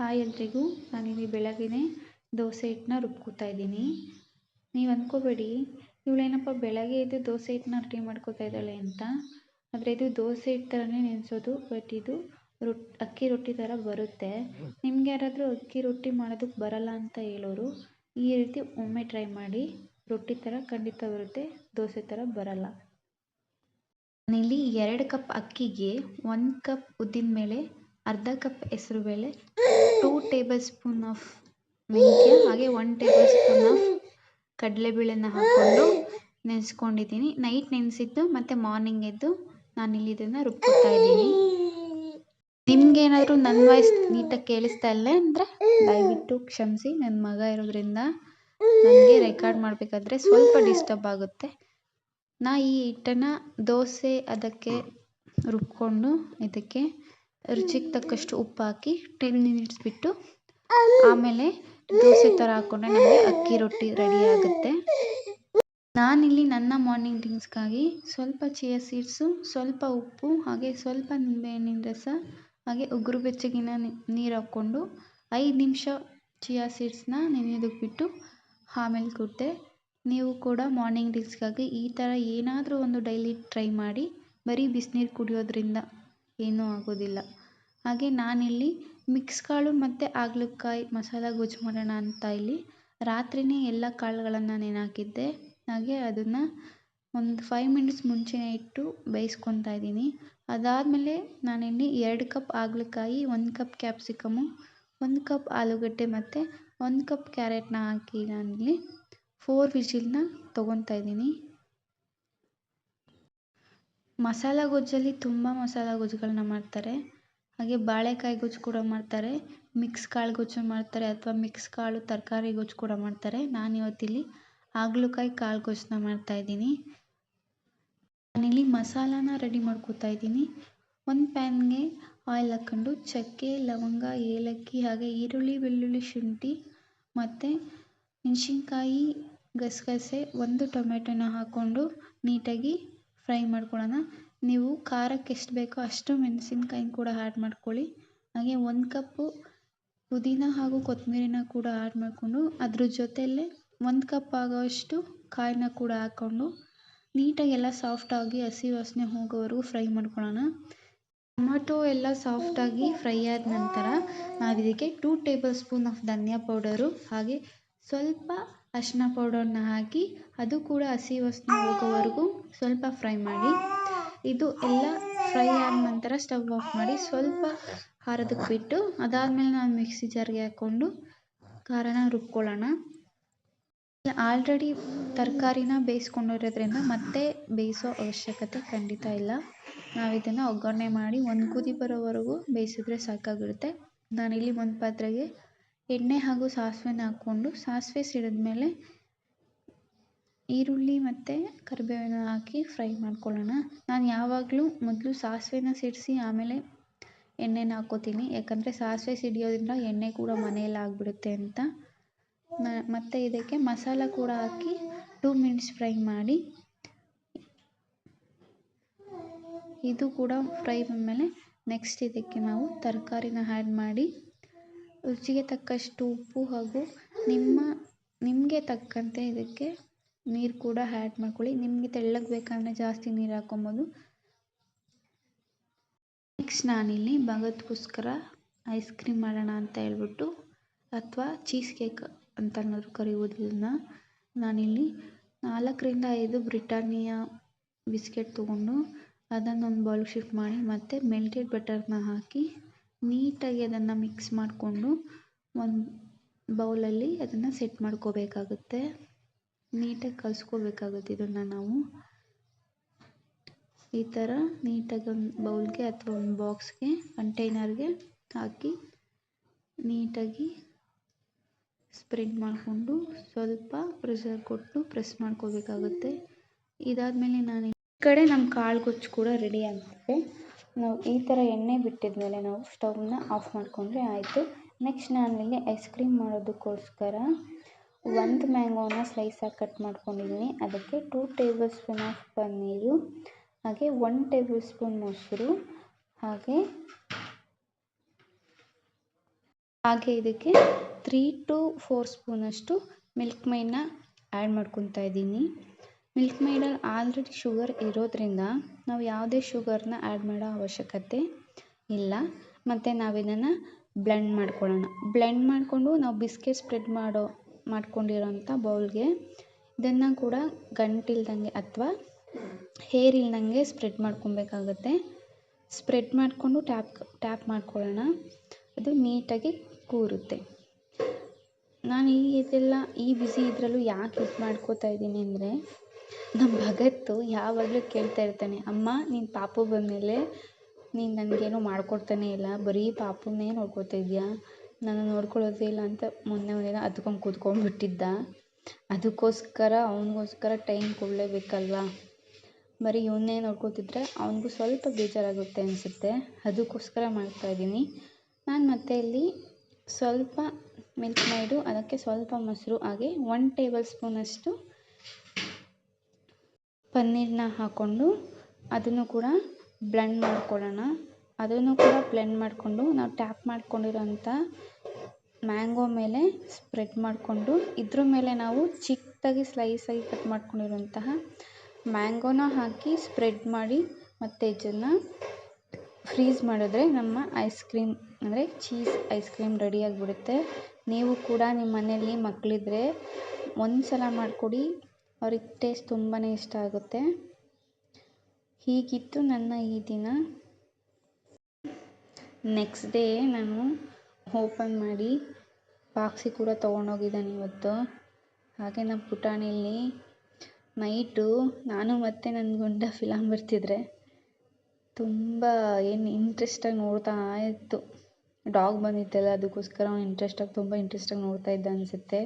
Hi ಎಲ್ರಿಗೂ. ನಾನಿಲ್ಲಿ ಬೆಳಗ್ಗೆನೇ ದೋಸೆ ಹಿಟ್ಟನ್ನ ರುಬ್ಕೋತಾ ಇದ್ದೀನಿ. ನೀವು ಅಂದ್ಕೋಬೇಡಿ ಇವಳೇನಪ್ಪ ಬೆಳಗ್ಗೆ ಎದ್ದು ದೋಸೆ ಹಿಟ್ಟನ್ನ ರೆಡಿ ಮಾಡ್ಕೋತಾ ಇದ್ದಾಳೆ ಅಂತ. ಆದರೆ ಇದು ದೋಸೆ ಹಿಟ್ಟು ಥರನೇ ನೆನೆಸೋದು, ಬಟ್ ಇದು ರೊಟ್ಟಿ ಅಕ್ಕಿ ರೊಟ್ಟಿ ಥರ ಬರುತ್ತೆ. ನಿಮ್ಗೆ ಯಾರಾದರೂ ಅಕ್ಕಿ ರೊಟ್ಟಿ ಮಾಡೋದಕ್ಕೆ ಬರಲ್ಲ ಅಂತ ಹೇಳೋರು, ಈ ರೀತಿ ಒಮ್ಮೆ ಟ್ರೈ ಮಾಡಿ. ರೊಟ್ಟಿ ಥರ ಖಂಡಿತ ಬರುತ್ತೆ, ದೋಸೆ ಥರ ಬರಲ್ಲ. ನಾನಿಲ್ಲಿ ಎರಡು ಕಪ್ ಅಕ್ಕಿಗೆ ಒಂದು ಕಪ್ ಉದ್ದಿನ ಮೇಲೆ, ಅರ್ಧ ಕಪ್ ಹೆಸರುಬೇಳೆ ಟೂ ಟೇಬಲ್ ಸ್ಪೂನ್ ಆಫ್ ಮೆಂತ್ಯ ಹಾಗೆ ಒನ್ ಟೇಬಲ್ ಸ್ಪೂನ್ ಆಫ್ ಕಡಲೆಬೇಳೆನ ಹಾಕ್ಕೊಂಡು ನೆನೆಸ್ಕೊಂಡಿದ್ದೀನಿ. ನೈಟ್ ನೆನೆಸಿದ್ದು ಮತ್ತೆ ಮಾರ್ನಿಂಗ್ ಎದ್ದು ನಾನಿಲ್ಲಿ ಇದನ್ನು ರುಬ್ಕೊತಾ ಇದ್ದೀನಿ. ನಿಮ್ಗೆ ಏನಾದರೂ ನನ್ನ ವಾಯ್ಸ್ ನೀಟಾಗಿ ಕೇಳಿಸ್ತಾ ಇಲ್ಲ ಅಂದರೆ ದಯವಿಟ್ಟು ಕ್ಷಮಿಸಿ. ನನ್ನ ಮಗ ಇರೋದ್ರಿಂದ ನನಗೆ ರೆಕಾರ್ಡ್ ಮಾಡಬೇಕಾದ್ರೆ ಸ್ವಲ್ಪ ಡಿಸ್ಟರ್ಬ್ ಆಗುತ್ತೆ. ನಾ ಈ ಹಿಟ್ಟನ್ನು ದೋಸೆ ಅದಕ್ಕೆ ರುಬ್ಕೊಂಡು ಇದಕ್ಕೆ ರುಚಿಗೆ ತಕ್ಕಷ್ಟು ಉಪ್ಪು ಹಾಕಿ ಟೆನ್ ಮಿನಿಟ್ಸ್ ಬಿಟ್ಟು ಆಮೇಲೆ ದೋಸೆ ಥರ ಹಾಕ್ಕೊಂಡ್ರೆ ನಮಗೆ ಅಕ್ಕಿ ರೊಟ್ಟಿ ರೆಡಿ ಆಗುತ್ತೆ. ನಾನಿಲ್ಲಿ ನನ್ನ ಮಾರ್ನಿಂಗ್ ಡ್ರಿಂಕ್ಸ್ಗಾಗಿ ಸ್ವಲ್ಪ ಚಿಯಾ ಸೀಡ್ಸು ಸ್ವಲ್ಪ ಉಪ್ಪು ಹಾಗೆ ಸ್ವಲ್ಪ ನಿಂಬೆಹಣ್ಣಿನ ರಸ ಹಾಗೆ ಉಗುರು ಬೆಚ್ಚಗಿನ ನೀರು ಹಾಕ್ಕೊಂಡು ಐದು ನಿಮಿಷ ಚಿಯಾ ಸೀಡ್ಸ್ನ ನೆನೆಯೋದಕ್ಕೆ ಬಿಟ್ಟು ಆಮೇಲೆ ಕುಡಿದೆ ನೀವು ಕೂಡ ಮಾರ್ನಿಂಗ್ ಡ್ರಿಂಕ್ಸ್ಗಾಗಿ ಈ ಥರ ಏನಾದರೂ ಒಂದು ಡೈಲಿ ಟ್ರೈ ಮಾಡಿ ಬರೀ ಬಿಸಿನೀರು ಕುಡಿಯೋದ್ರಿಂದ ಏನೂ ಆಗೋದಿಲ್ಲ. ಹಾಗೆ ನಾನಿಲ್ಲಿ ಮಿಕ್ಸ್ ಕಾಳು ಮತ್ತು ಹಾಗಲಕಾಯಿ ಮಸಾಲ ಗೊಜ್ಜು ಮಾಡೋಣ ಅಂತ ಇಲ್ಲಿ ರಾತ್ರಿಯೇ ಎಲ್ಲ ಕಾಳುಗಳನ್ನು ನೆನೆ ಹಾಕಿದ್ದೆ ಹಾಗೆ ಅದನ್ನು ಒಂದು ಫೈವ್ ಮಿನಿಟ್ಸ್ ಮುಂಚೆನೇ ಇಟ್ಟು ಬೇಯಿಸ್ಕೊತಾ ಇದ್ದೀನಿ. ಅದಾದಮೇಲೆ ನಾನಿಲ್ಲಿ ಎರಡು ಕಪ್ ಹಾಗಲಕಾಯಿ ಒಂದು ಕಪ್ ಕ್ಯಾಪ್ಸಿಕಮು ಒಂದು ಕಪ್ ಆಲೂಗಡ್ಡೆ ಮತ್ತು ಒಂದು ಕಪ್ ಕ್ಯಾರೆಟ್ನ ಹಾಕಿ ನಾನಿಲ್ಲಿ ಫೋರ್ ವಿಜಿಲ್ನ ತೊಗೊತಾ ಇದ್ದೀನಿ. ಮಸಾಲ ಗೊಜ್ಜಲ್ಲಿ ತುಂಬ ಮಸಾಲ ಗೊಜ್ಜುಗಳನ್ನ ಮಾಡ್ತಾರೆ. ಹಾಗೆ ಬಾಳೆಕಾಯಿ ಗೊಜ್ಜು ಕೂಡ ಮಾಡ್ತಾರೆ. ಮಿಕ್ಸ್ ಕಾಳು ಗೊಜ್ಜು ಮಾಡ್ತಾರೆ ಅಥವಾ ಮಿಕ್ಸ್ ಕಾಳು ತರಕಾರಿ ಗೊಜ್ಜು ಕೂಡ ಮಾಡ್ತಾರೆ. ನಾನು ಇವತ್ತಿಲ್ಲಿ ಹಾಗಲಕಾಯಿ ಕಾಳು ಗೊಜ್ಜನ್ನ ಮಾಡ್ತಾಯಿದ್ದೀನಿ ನಾನಿಲ್ಲಿ ಮಸಾಲಾನ ರೆಡಿ ಮಾಡ್ಕೋತಾ ಇದ್ದೀನಿ. ಒಂದು ಪ್ಯಾನ್ಗೆ ಆಯಿಲ್ ಹಾಕ್ಕೊಂಡು ಚಕ್ಕೆ, ಲವಂಗ, ಏಲಕ್ಕಿ ಹಾಗೆ ಈರುಳ್ಳಿ, ಬೆಳ್ಳುಳ್ಳಿ ಶುಂಠಿ ಮತ್ತು ಮೆಣಸಿನ್ಕಾಯಿ ಗಸಗಸೆ ಒಂದು ಟೊಮೆಟೊನ ಹಾಕ್ಕೊಂಡು ನೀಟಾಗಿ ಫ್ರೈ ಮಾಡ್ಕೊಳ್ಳೋಣ. ನೀವು ಖಾರಕ್ಕೆ ಎಷ್ಟು ಬೇಕೋ ಅಷ್ಟು ಮೆಣಸಿನ್ಕಾಯಿ ಕೂಡ ಆ್ಯಡ್ ಮಾಡ್ಕೊಳ್ಳಿ. ಹಾಗೆ ಒಂದು ಕಪ್ಪು ಪುದೀನ ಹಾಗೂ ಕೊತ್ತಂಬರಿನ ಕೂಡ ಆ್ಯಡ್ ಮಾಡಿಕೊಂಡು ಅದ್ರ ಜೊತೆಯಲ್ಲೇ ಒಂದು ಕಪ್ ಆಗೋವಷ್ಟು ಕಾಯಿನ ಕೂಡ ಹಾಕ್ಕೊಂಡು ನೀಟಾಗಿ ಎಲ್ಲ ಸಾಫ್ಟಾಗಿ ಹಸಿ ವಾಸನೆ ಹೋಗೋವರೆಗೂ ಫ್ರೈ ಮಾಡ್ಕೊಳ್ಳೋಣ. ಟೊಮಾಟೊ ಎಲ್ಲ ಸಾಫ್ಟಾಗಿ ಫ್ರೈ ಆದ ನಂತರ ನಾವು ಇದಕ್ಕೆ two tablespoon of dhania powder ಹಾಗೆ ಸ್ವಲ್ಪ ಅರಿಶಿನ ಪೌಡರ್ನ ಹಾಕಿ ಅದು ಕೂಡ ಹಸಿ ವಾಸನೆ ಹೋಗೋವರೆಗೂ ಸ್ವಲ್ಪ ಫ್ರೈ ಮಾಡಿ. ಇದು ಎಲ್ಲ ಫ್ರೈ ಆದ ನಂತರ ಸ್ಟವ್ ಆಫ್ ಮಾಡಿ ಸ್ವಲ್ಪ ಖಾರದಕ್ಕೆ ಬಿಟ್ಟು ಅದಾದಮೇಲೆ ನಾನು ಮಿಕ್ಸಿ ಜಾರ್ಗೆ ಹಾಕ್ಕೊಂಡು ಖಾರನ ರುಬ್ಕೊಳ್ಳೋಣ. ಆಲ್ರೆಡಿ ತರಕಾರಿನ ಬೇಯಿಸ್ಕೊಂಡಿರೋದ್ರಿಂದ ಮತ್ತೆ ಬೇಯಿಸೋ ಅವಶ್ಯಕತೆ ಖಂಡಿತ ಇಲ್ಲ. ನಾವು ಇದನ್ನು ಒಗ್ಗರಣೆ ಮಾಡಿ ಒಂದು ಕುದಿ ಬರೋವರೆಗೂ ಬೇಯಿಸಿದ್ರೆ ಸಾಕಾಗಿರುತ್ತೆ. ನಾನಿಲ್ಲಿ ಒಂದು ಪಾತ್ರೆಗೆ ಎಣ್ಣೆ ಹಾಗೂ ಸಾಸಿವೆನ ಹಾಕ್ಕೊಂಡು ಸಾಸಿವೆ ಸಿಡಿದ್ಮೇಲೆ ಈರುಳ್ಳಿ ಮತ್ತು ಕರಿಬೇವನ್ನ ಹಾಕಿ ಫ್ರೈ ಮಾಡ್ಕೊಳ್ಳೋಣ. ನಾನು ಯಾವಾಗಲೂ ಮೊದಲು ಸಾಸಿವೆನ ಸಿಡಿಸಿ ಆಮೇಲೆ ಎಣ್ಣೆನ ಹಾಕ್ಕೋತೀನಿ ಯಾಕಂದರೆ ಸಾಸಿವೆ ಸಿಡಿಯೋದ್ರಿಂದ ಎಣ್ಣೆ ಕೂಡ ಮನೆಯಲ್ಲಿ ಆಗಿಬಿಡುತ್ತೆ ಅಂತ. ಮತ್ತು ಇದಕ್ಕೆ ಮಸಾಲ ಕೂಡ ಹಾಕಿ ಟೂ ಮಿನಿಟ್ಸ್ ಫ್ರೈ ಮಾಡಿ. ಇದು ಕೂಡ ಫ್ರೈ ಬಂದಮೇಲೆ ನೆಕ್ಸ್ಟ್ ಇದಕ್ಕೆ ನಾವು ತರಕಾರಿನ ಆ್ಯಡ್ ಮಾಡಿ. ರುಚಿಗೆ ತಕ್ಕಷ್ಟು ಉಪ್ಪು ಹಾಗೂ ನಿಮ್ಮ, ನಿಮಗೆ ತಕ್ಕಂತೆ ಇದಕ್ಕೆ ನೀರು ಕೂಡ ಆ್ಯಡ್ ಮಾಡ್ಕೊಳ್ಳಿ. ನಿಮಗೆ ತೆಳ್ಳಗೆ ಬೇಕಂದರೆ ಜಾಸ್ತಿ ನೀರು ಹಾಕ್ಕೊಬೋದು. ನೆಕ್ಸ್ಟ್ ನಾನಿಲ್ಲಿ ಭಗತ್ಗೋಸ್ಕರ ಐಸ್ ಕ್ರೀಮ್ ಮಾಡೋಣ ಅಂತ ಹೇಳ್ಬಿಟ್ಟು ಅಥವಾ ಚೀಸ್ ಕೇಕ್ ಅಂತನಾದ್ರು ಕರಿಬೋದು ಇದನ್ನು ನಾನಿಲ್ಲಿ ನಾಲ್ಕರಿಂದ ಐದು ಬ್ರಿಟಾನಿಯಾ ಬಿಸ್ಕೆಟ್ ತೊಗೊಂಡು ಅದನ್ನೊಂದು ಬೌಲ್ಗೆ ಶಿಫ್ಟ್ ಮಾಡಿ ಮತ್ತು ಮೆಲ್ಟೆಡ್ ಬಟರ್ನ ಹಾಕಿ ನೀಟಾಗಿ ಅದನ್ನು ಮಿಕ್ಸ್ ಮಾಡಿಕೊಂಡು ಒಂದು ಬೌಲಲ್ಲಿ ಅದನ್ನು ಸೆಟ್ ಮಾಡ್ಕೋಬೇಕಾಗುತ್ತೆ. ನೀಟಾಗಿ ಕಲಸ್ಕೋಬೇಕಾಗುತ್ತೆ ಇದನ್ನು ನಾವು. ಈ ಥರ ನೀಟಾಗಿ ಒಂದು ಬೌಲ್ಗೆ ಅಥವಾ ಒಂದು ಬಾಕ್ಸ್ಗೆ ಕಂಟೈನರ್ಗೆ ಹಾಕಿ ನೀಟಾಗಿ ಸ್ಪ್ರೆಡ್ ಮಾಡಿಕೊಂಡು ಸ್ವಲ್ಪ ಪ್ರೆಷರ್ ಕೊಟ್ಟು ಪ್ರೆಸ್ ಮಾಡ್ಕೋಬೇಕಾಗುತ್ತೆ. ಇದಾದಮೇಲೆ ನಾನು ಈ ಕಡೆ ನಮ್ಮ ಕಾಳು ಗೊಜ್ಜು ಕೂಡ ರೆಡಿ ಆಗುತ್ತೆ. ನಾವು ಈ ಥರ ಎಣ್ಣೆ ಬಿಟ್ಟಿದ್ಮೇಲೆ ನಾವು ಸ್ಟವ್ನ ಆಫ್ ಮಾಡಿಕೊಂಡ್ರೆ ಆಯಿತು. ನೆಕ್ಸ್ಟ್ ನಾನಿಲ್ಲಿ ಐಸ್ ಕ್ರೀಮ್ ಮಾಡೋದಕ್ಕೋಸ್ಕರ ಒಂದು ಮ್ಯಾಂಗೋನ ಸ್ಲೈಸಾಗಿ ಕಟ್ ಮಾಡ್ಕೊಂಡಿದ್ದೀನಿ. ಅದಕ್ಕೆ two table spoon of paneer, ಹಾಗೆ ಒನ್ ಟೇಬಲ್ ಸ್ಪೂನ್ ಮೊಸರು, ಹಾಗೆ ಹಾಗೆ ಇದಕ್ಕೆ ತ್ರೀ ಟು ಫೋರ್ ಸ್ಪೂನಷ್ಟು ಮಿಲ್ಕ್ ಮೈನ ಆ್ಯಡ್ ಮಾಡ್ಕೊತಾ ಇದ್ದೀನಿ. ಮಿಲ್ಕ್ ಮೇಡಲ್ಲಿ ಆಲ್ರೆಡಿ ಶುಗರ್ ಇರೋದ್ರಿಂದ ನಾವು ಯಾವುದೇ ಶುಗರ್ನ ಆ್ಯಡ್ ಮಾಡೋ ಅವಶ್ಯಕತೆ ಇಲ್ಲ. ಮತ್ತು ನಾವು ಇದನ್ನು ಬ್ಲೆಂಡ್ ಮಾಡ್ಕೊಳ್ಳೋಣ. ಬ್ಲೆಂಡ್ ಮಾಡಿಕೊಂಡು ನಾವು ಬಿಸ್ಕೆಟ್ ಸ್ಪ್ರೆಡ್ ಮಾಡೋ, ಮಾಡ್ಕೊಂಡಿರೋಂಥ ಬೌಲ್ಗೆ ಇದನ್ನು ಕೂಡ ಗಂಟಿಲ್ದಂಗೆ ಅಥವಾ ಹೇರ್ ಇಲ್ದಂಗೆ ಸ್ಪ್ರೆಡ್ ಮಾಡ್ಕೊಬೇಕಾಗತ್ತೆ. ಸ್ಪ್ರೆಡ್ ಮಾಡಿಕೊಂಡು ಟ್ಯಾಪ್ ಟ್ಯಾಪ್ ಮಾಡ್ಕೊಳ್ಳೋಣ. ಅದು ನೀಟಾಗಿ ಕೂರುತ್ತೆ. ನಾನು ಈ ಇದೆಲ್ಲ, ಈ ಬಿಸಿ ಇದರಲ್ಲೂ ಯಾಕೆ ಇದು ಮಾಡ್ಕೋತಾ ಇದ್ದೀನಿ ಅಂದರೆ ನಮ್ಮ ಭಗತ್ತು ಯಾವಾಗಲೂ ಕೇಳ್ತಾ ಇರ್ತಾನೆ, ಅಮ್ಮ, ನೀನು ಪಾಪು ಬಂದಮೇಲೆ ನೀನು ನನಗೇನು ಮಾಡ್ಕೊಡ್ತಾನೆ ಇಲ್ಲ, ಬರೀ ಪಾಪುನೇ ನೋಡ್ಕೊತಾ ಇದೆಯಾ ನಾನು ನೋಡ್ಕೊಳ್ಳೋದೇ ಇಲ್ಲ ಅಂತ ಮೊನ್ನೆ ಒಂದಿನ ಹತ್ಕೊಂಡು ಕೂತ್ಕೊಂಡ್ಬಿಟ್ಟಿದ್ದ. ಅದಕ್ಕೋಸ್ಕರ ಅವನಿಗೋಸ್ಕರ ಟೈಮ್ ಕೊಡಲೇಬೇಕಲ್ವ? ಬರೀ ಇವನ್ನೇ ನೋಡ್ಕೊತಿದ್ರೆ ಅವನಿಗೂ ಸ್ವಲ್ಪ ಬೇಜಾರಾಗುತ್ತೆ ಅನಿಸುತ್ತೆ. ಅದಕ್ಕೋಸ್ಕರ ಮಾಡ್ತಾಯಿದ್ದೀನಿ ನಾನು ಮತ್ತೆ ಇಲ್ಲಿ ಸ್ವಲ್ಪ ಮಿಲ್ಕ್ ಮೇಡು, ಅದಕ್ಕೆ ಸ್ವಲ್ಪ ಮೊಸರು, ಹಾಗೆ ಒನ್ ಟೇಬಲ್ ಸ್ಪೂನಷ್ಟು ಪನ್ನೀರನ್ನ ಹಾಕ್ಕೊಂಡು ಅದನ್ನು ಕೂಡ ಬ್ಲೆಂಡ್ ಮಾಡ್ಕೊಳ್ಳೋಣ. ಅದನ್ನು ಕೂಡ ಬ್ಲೆಂಡ್ ಮಾಡಿಕೊಂಡು ನಾವು ಟ್ಯಾಪ್ ಮಾಡ್ಕೊಂಡಿರೋಂಥ ಮ್ಯಾಂಗೋ ಮೇಲೆ ಸ್ಪ್ರೆಡ್ ಮಾಡಿಕೊಂಡು ಇದ್ರ ಮೇಲೆ ನಾವು ಚಿಕ್ಕದಾಗಿ ಸ್ಲೈಸಾಗಿ ಕಟ್ ಮಾಡ್ಕೊಂಡಿರುವಂತಹ ಮ್ಯಾಂಗೋನ ಹಾಕಿ ಸ್ಪ್ರೆಡ್ ಮಾಡಿ ಮತ್ತು ಇದನ್ನು ಫ್ರೀಸ್ ಮಾಡಿದ್ರೆ ನಮ್ಮ ಐಸ್ ಕ್ರೀಮ್ ಅಂದರೆ ಚೀಸ್ ಐಸ್ ಕ್ರೀಮ್ ರೆಡಿಯಾಗಿಬಿಡುತ್ತೆ ನೀವು ಕೂಡ ನಿಮ್ಮ ಮನೆಯಲ್ಲಿ ಮಕ್ಕಳಿದ್ರೆ ಒಂದು ಸಲ ಮಾಡಿಕೊಡಿ. ಅವ್ರಿಗೆ ಟೇಸ್ಟ್ ತುಂಬಾ ಇಷ್ಟ ಆಗುತ್ತೆ. ಹೀಗಿತ್ತು ನನ್ನ ಈ ದಿನ. ನೆಕ್ಸ್ಟ್ ಡೇ ನಾನು ಓಪನ್ ಮಾಡಿ ಪಾಕ್ಸಿ ಕೂಡ ತೊಗೊಂಡೋಗಿದ್ದಾನೆ ಇವತ್ತು. ಹಾಗೆ ನಮ್ಮ ಪುಟಾಣಿಯಲ್ಲಿ ನೈಟು ನಾನು ಮತ್ತು ನನ್ನ ಗುಂಡ ಫಿಲಮ್ ಬರ್ತಿದ್ರೆ ತುಂಬ ಏನು ಇಂಟ್ರೆಸ್ಟಾಗಿ ನೋಡ್ತಾ ಇತ್ತು. ಡಾಗ್ ಬಂದಿತ್ತಲ್ಲ, ಅದಕ್ಕೋಸ್ಕರ ಅವ್ನು ಇಂಟ್ರೆಸ್ಟಾಗಿ ತುಂಬ ಇಂಟ್ರೆಸ್ಟಾಗಿ ನೋಡ್ತಾ ಇದ್ದ ಅನಿಸುತ್ತೆ.